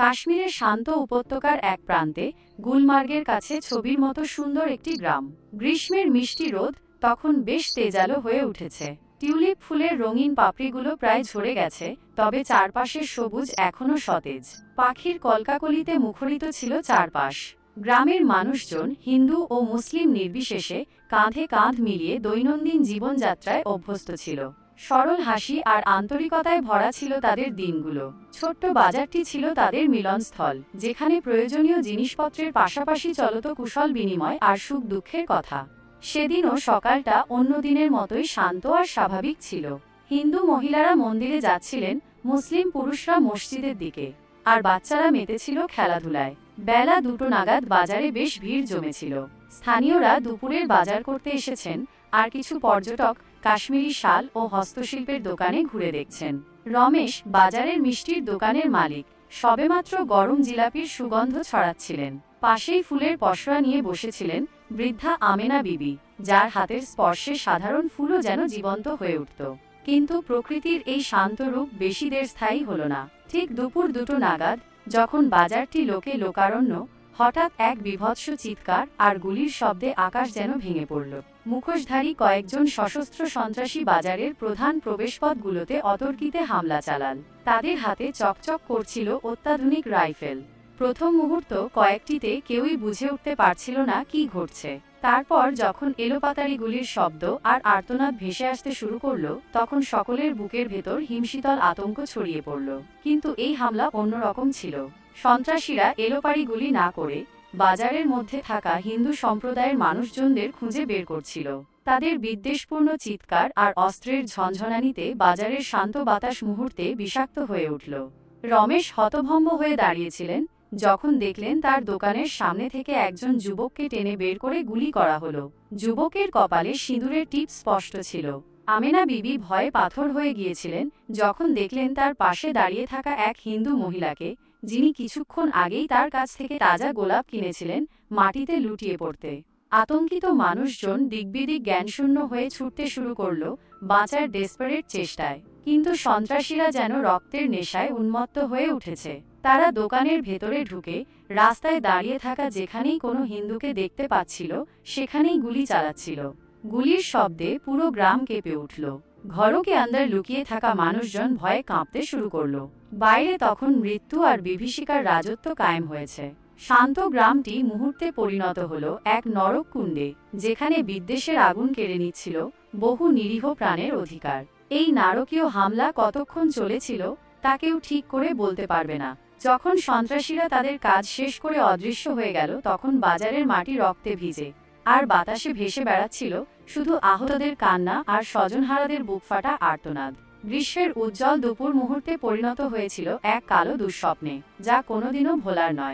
কাশ্মীরের শান্ত উপত্যকার এক প্রান্তে গুলমার্গের কাছে ছবির মতো সুন্দর একটি গ্রাম। গ্রীষ্মের মিষ্টি রোদ তখন বেশ তেজালো হয়ে উঠেছে। টিউলিপ ফুলের রঙিন পাপড়িগুলো প্রায় ঝরে গেছে, তবে চারপাশের সবুজ এখনও সতেজ। পাখির কলকাকলিতে মুখরিত ছিল চারপাশ। গ্রামের মানুষজন হিন্দু ও মুসলিম নির্বিশেষে কাঁধে কাঁধ মিলিয়ে দৈনন্দিন জীবনযাত্রায় অভ্যস্ত ছিল। সরল হাসি আর আন্তরিকতায় ভরা ছিল তাদের দিনগুলো। ছোট্ট বাজারটি ছিল তাদের মিলনস্থল, যেখানে প্রয়োজনীয় জিনিসপত্রের পাশাপাশি চলত কুশল বিনিময় আর সুখ দুঃখের কথা। সেদিনও সকালটা অন্য দিনের মতোই শান্ত আর স্বাভাবিক ছিল। হিন্দু মহিলারা মন্দিরে যাচ্ছিলেন, মুসলিম পুরুষরা মসজিদের দিকে, আর বাচ্চারা মেতেছিল খেলাধুলায়। বেলা দুটো নাগাদ বাজারে বেশ ভিড় জমেছিল। স্থানীয়রা দুপুরের বাজার করতে এসেছেন, আর কিছু পর্যটক কাশ্মীরি শাল ও হস্তশিল্পের দোকানে ঘুরে দেখছেন। রমেশ বাজারের মিষ্টির দোকানের মালিক। সবেমাত্র গরম জিলাপির সুগন্ধ ছড়াচ্ছিলেন। পাশেই ফুলের পসরা নিয়ে বসেছিলেন বৃদ্ধা আমেনা বিবি, যার হাতের স্পর্শে সাধারণ ফুলও যেন জীবন্ত হয়ে উঠত। কিন্তু প্রকৃতির এই শান্ত রূপ বেশি দের স্থায়ী হল না। ঠিক দুপুর দুটো নাগাদ, যখন বাজারটি লোকে লোকারণ্য হঠাৎ এক বিভৎস চিৎকার আর গুলির শব্দে আকাশ যেন ভেঙে পড়ল। মুখোশধারী কয়েকজন সশস্ত্র সন্ত্রাসী বাজারের প্রধান প্রবেশপথগুলোতে অতর্কিতে হামলা চালান। তাদের হাতে চকচক করছিল অত্যাধুনিক রাইফেল। প্রথম মুহূর্ত কয়েকটিতে কেউই বুঝে উঠতে পারছিল না কি ঘটছে। তারপর যখন এলোপাতারি গুলির শব্দ আর আর্তনাদ ভেসে আসতে শুরু করল, তখন সকলের বুকের ভেতর হিমশীতল আতঙ্ক ছড়িয়ে পড়ল। কিন্তু এই হামলা অন্যরকম ছিল। সন্ত্রাসীরা এলোপারি গুলি না করে বাজারের মধ্যে থাকা হিন্দু সম্প্রদায়ের মানুষজনদের খুঁজে বের করছিল। তাদের বিদ্বেষপূর্ণ চিৎকার আর অস্ত্রের ঝনঝনানিতে বাজারের শান্ত বাতাস মুহূর্তে বিষাক্ত হয়ে উঠল। রমেশ হতভম্ব হয়ে দাঁড়িয়েছিলেন, যখন দেখলেন তার দোকানের সামনে থেকে একজন যুবককে টেনে বের করে গুলি করা হলো। যুবকের কপালে সিঁদুরের টিপ স্পষ্ট ছিল। আমেনা বিবি ভয়ে পাথর হয়ে গিয়েছিলেন, যখন দেখলেন তার পাশে দাঁড়িয়ে থাকা এক হিন্দু মহিলাকে যিনি কিছুক্ষণ আগেই তার কাছ থেকে তাজা গোলাপ কিনেছিলেন মাটিতে লুটিয়ে পড়তে। আতঙ্কিত মানুষজন দিকবিদিক জ্ঞানশূন্য হয়ে ছুটতে শুরু করল বাঁচার ডেসপারেট চেষ্টায়। কিন্তু সন্ত্রাসীরা যেন রক্তের নেশায় উন্মত্ত হয়ে উঠেছে। তারা দোকানের ভেতরে ঢুকে রাস্তায় দাঁড়িয়ে থাকা যেখানেই কোনো হিন্দুকে দেখতে পাচ্ছিল, সেখানেই গুলি চালাচ্ছিল। গুলির শব্দে পুরো গ্রাম কেঁপে উঠল। ঘরকে আন্দার লুকিয়ে থাকা মানুষজন ভয়ে কাঁপতে শুরু করল। বাইরে তখন মৃত্যু আর বিভীষিকার রাজত্ব কায়েম হয়েছে। শান্ত গ্রামটি মুহূর্তে পরিণত হলো এক নরক কুণ্ডে, যেখানে বিদ্বেষের আগুন কেড়ে নিচ্ছিল বহু নিরীহ প্রাণের অধিকার। এই নারকীয় হামলা কতক্ষণ চলেছিল, তা কেউ ঠিক করে বলতে পারবে না। যখন সন্ত্রাসীরা তাদের কাজ শেষ করে অদৃশ্য হয়ে গেল, তখন বাজারের মাটি রক্তে ভিজে, আর বাতাসে ভেসে বেড়াচ্ছিল শুধু আহতদের কান্না আর স্বজনহারাদের বুক ফাটা আর্তনাদ। গ্রীষ্মের উজ্জ্বল দুপুর মুহূর্তে পরিণত হয়েছিল এক কালো দুঃস্বপ্নে, যা কোনোদিনও ভোলার নয়।